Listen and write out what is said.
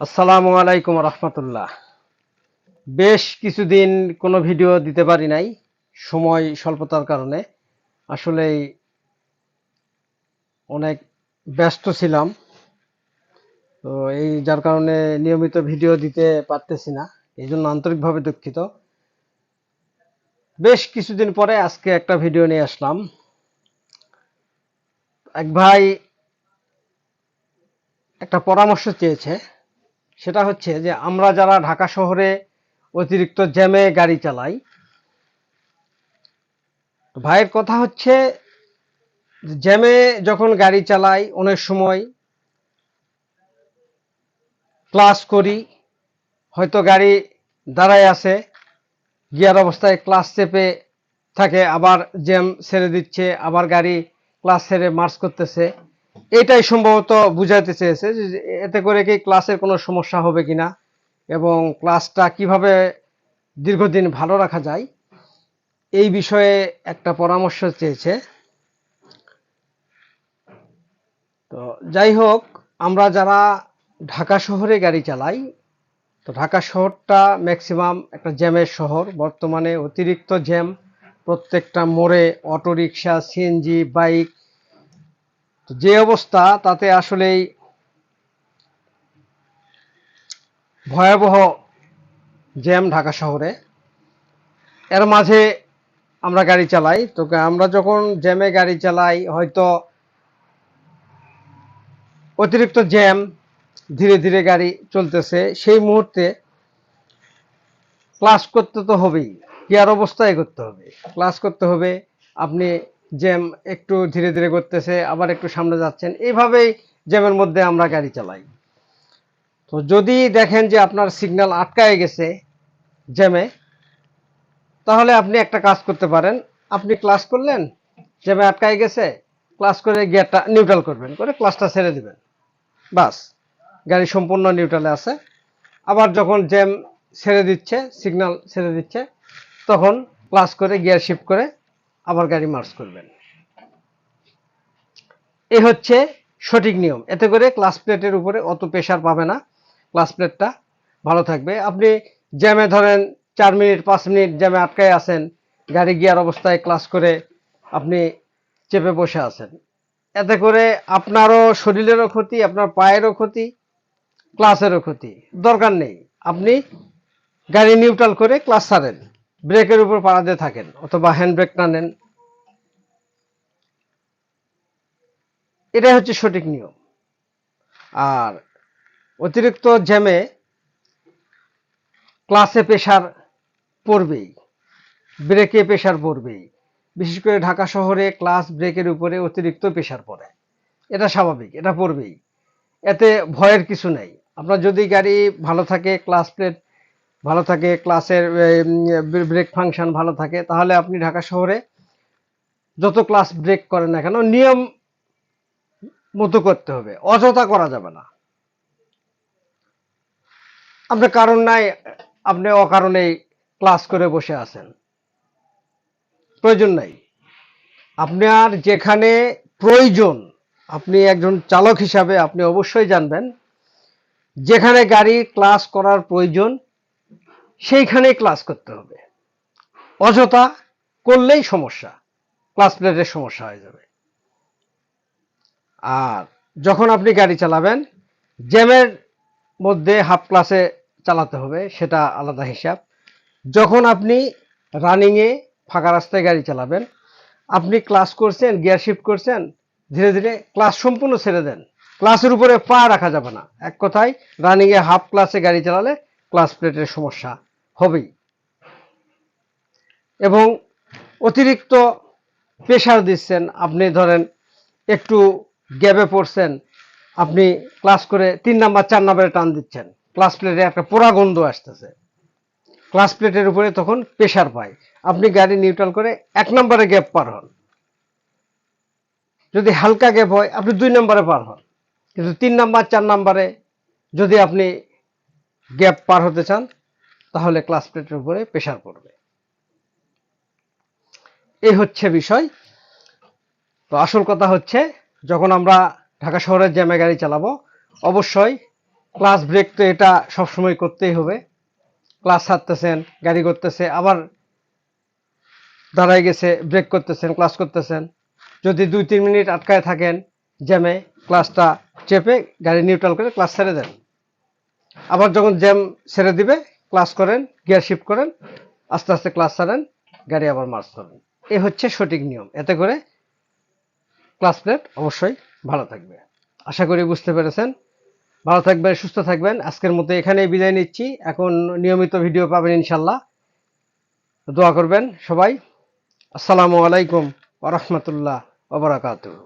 আসসালামু আলাইকুম রহমতুল্লাহ। বেশ কিছুদিন কোনো ভিডিও দিতে পারি নাই, সময় স্বল্পতার কারণে। আসলে অনেক ব্যস্ত ছিলাম, তো এই যার কারণে নিয়মিত ভিডিও দিতে পারতেছি না এই জন্য আন্তরিকভাবে দুঃখিত। বেশ কিছুদিন পরে আজকে একটা ভিডিও নিয়ে আসলাম। এক ভাই একটা পরামর্শ চেয়েছে সেটা হচ্ছে যে আমরা যারা ঢাকা শহরে অতিরিক্ত জ্যামে গাড়ি চালাই ভাইয়ের কথা হচ্ছে জ্যামে যখন গাড়ি চালাই, অনেক সময় ক্লাস করি, হয়তো গাড়ি দাঁড়ায় আছে, গিয়ার অবস্থায় ক্লাস চেপে থাকে, আবার জ্যাম ছেড়ে দিচ্ছে, আবার গাড়ি ক্লাস ছেড়ে মার্চ করতেছে। এটাই সম্ভবত বুঝাইতে চেয়েছে যে এতে করে কি ক্লাসের কোনো সমস্যা হবে কিনা এবং ক্লাসটা কীভাবে দীর্ঘদিন ভালো রাখা যায়, এই বিষয়ে একটা পরামর্শ চেয়েছে। তো যাই হোক, আমরা যারা ঢাকা শহরে গাড়ি চালাই, তো ঢাকা শহরটা ম্যাক্সিমাম একটা জ্যামের শহর, বর্তমানে অতিরিক্ত জ্যাম, প্রত্যেকটা মোড়ে অটোরিকশা, সিএনজি, বাইক যে অবস্থা, তাতে আসলেই ভয়াবহ জ্যাম ঢাকা শহরে। এর মাঝে আমরা গাড়ি চালাই, তো আমরা যখন জ্যামে গাড়ি চালাই, হয়তো অতিরিক্ত জ্যাম ধীরে ধীরে গাড়ি চলতেছে, সেই মুহূর্তে ক্লাস করতে তো হবেই গিয়ার অবস্থায় করতে হবে? ক্লাস করতে হবে, আপনি জ্যাম একটু ধীরে ধীরে করতেছে, আবার একটু সামনে যাচ্ছেন। এইভাবেই জ্যামের মধ্যে আমরা গাড়ি চালাই। তো যদি দেখেন যে আপনার সিগন্যাল আটকায় গেছে জ্যামে, তাহলে আপনি একটা কাজ করতে পারেন। আপনি ক্লাস করলেন, জ্যামে আটকায় গেছে, ক্লাস করে গিয়ারটা নিউট্রাল করবেন, করে ক্লাসটা ছেড়ে দেবেন। বাস, গাড়ি সম্পূর্ণ নিউট্রালে আছে। আবার যখন জ্যাম ছেড়ে দিচ্ছে, সিগন্যাল ছেড়ে দিচ্ছে, তখন ক্লাস করে গিয়ার শিফট করে আবার গাড়ি মার্চ করবেন। এই হচ্ছে সঠিক নিয়ম। এতে করে ক্লাস প্লেটের উপরে অত প্রেশার পাবে না। ক্লাস প্লেটটা ভালো থাকবে। আপনি জ্যামে ধরেন চার মিনিট, পাঁচ মিনিট জ্যামে আটকায় আছেন, গাড়ি গিয়ার অবস্থায় ক্লাস করে আপনি চেপে বসে আছেন। এতে করে আপনারও শরীরেরও ক্ষতি, আপনার পায়েরও ক্ষতি, ক্লাসেরও ক্ষতি। দরকার নেই। আপনি গাড়ি নিউট্রাল করে ক্লাস ছাড়েন ব্রেকের উপর পাড়া দিয়ে থাকেন, অথবা হ্যান্ড ব্রেক না নেন। এটাই হচ্ছে সঠিক নিয়ম। আর অতিরিক্ত জ্যামে ক্লাসে প্রেশার পড়বেই ব্রেকে প্রেশার পড়বেই। বিশেষ করে ঢাকা শহরে ক্লাস ব্রেকের উপরে অতিরিক্ত প্রেশার পড়ে। এটা স্বাভাবিক, এটা পড়বেই। এতে ভয়ের কিছু নেই। আপনার যদি গাড়ি ভালো থাকে ক্লাস প্লেট ভালো থাকে, ক্লাসের ব্রেক ফাংশন ভালো থাকে, তাহলে আপনি ঢাকা শহরে যত ক্লাস ব্রেক করেন না কেন, নিয়ম মতো করতে হবে, অযথা করা যাবে না। আপনার কারণ নাই, আপনি অকারণেই ক্লাস করে বসে আছেন। প্রয়োজন নাই। আপনার যেখানে প্রয়োজন, আপনি একজন চালক হিসাবে আপনি অবশ্যই জানবেন, যেখানে গাড়ি ক্লাস করার প্রয়োজন সেইখানেই ক্লাস করতে হবে। অযথা করলেই সমস্যা ক্লাস প্লেটের সমস্যা হয়ে যাবে। আর যখন আপনি গাড়ি চালাবেন, জ্যামের মধ্যে হাফ ক্লাসে চালাতে হবে, সেটা আলাদা হিসাব। যখন আপনি রানিংয়ে ফাঁকা রাস্তায় গাড়ি চালাবেন, আপনি ক্লাস করছেন গিয়ার শিফট করছেন, ধীরে ধীরে ক্লাস সম্পূর্ণ ছেড়ে দেন। ক্লাসের উপরে পা রাখা যাবে না। এক কথায় রানিংয়ে হাফ ক্লাসে গাড়ি চালালে ক্লাস প্লেটের সমস্যা। হবেই। এবং অতিরিক্ত প্রেশার দিচ্ছেন, আপনি ধরেন একটু গ্যাপে পড়ছেন, আপনি ক্লাস করে তিন নাম্বার চার নাম্বারে টান দিচ্ছেন। ক্লাস প্লেটে একটা পোড়া গন্ধ আসতেছে। ক্লাস প্লেটের উপরে তখন প্রেশার পায়। আপনি গাড়ি নিউট্রাল করে এক নম্বরে গ্যাপ পার হন। যদি হালকা গ্যাপ হয়, আপনি দুই নম্বরে পার হন। কিন্তু তিন নাম্বার চার নাম্বারে যদি আপনি গ্যাপ পার হতে চান তাহলে ক্লাস প্লেটের উপরে প্রেশার পড়বে। এই হচ্ছে বিষয়। তো আসল কথা হচ্ছে, যখন আমরা ঢাকা শহরের জ্যামে গাড়ি চালাবো, অবশ্যই ক্লাস ব্রেক তো এটা সবসময় করতেই হবে। ক্লাস ছাড়তেছেন, গাড়ি করতেছে, আবার দাঁড়ায় গেছে ব্রেক করতেছেন ক্লাস করতেছেন। যদি দুই, তিন মিনিট আটকায় থাকেন জ্যামে ক্লাসটা চেপে গাড়ি নিউট্রাল করে ক্লাস ছেড়ে দেন। আবার যখন জ্যাম ছেড়ে দিবে ক্লাস করেন, গিয়ার শিফট করেন, আস্তে আস্তে ক্লাস ছাড়েন, গাড়ি আবার মার্চ করেন। এই হচ্ছে সঠিক নিয়ম। এতে করে ক্লাস প্লেট অবশ্যই ভালো থাকবে। আশা করি বুঝতে পেরেছেন। ভালো থাকবেন, সুস্থ থাকবেন। আজকের মতো এখানেই বিদায় নিচ্ছি। এখন নিয়মিত ভিডিও পাবেন ইনশাল্লাহ দোয়া করবেন সবাই। আসসালামু আলাইকুম ওরহমতুল্লাহ ওবরাকাতুহ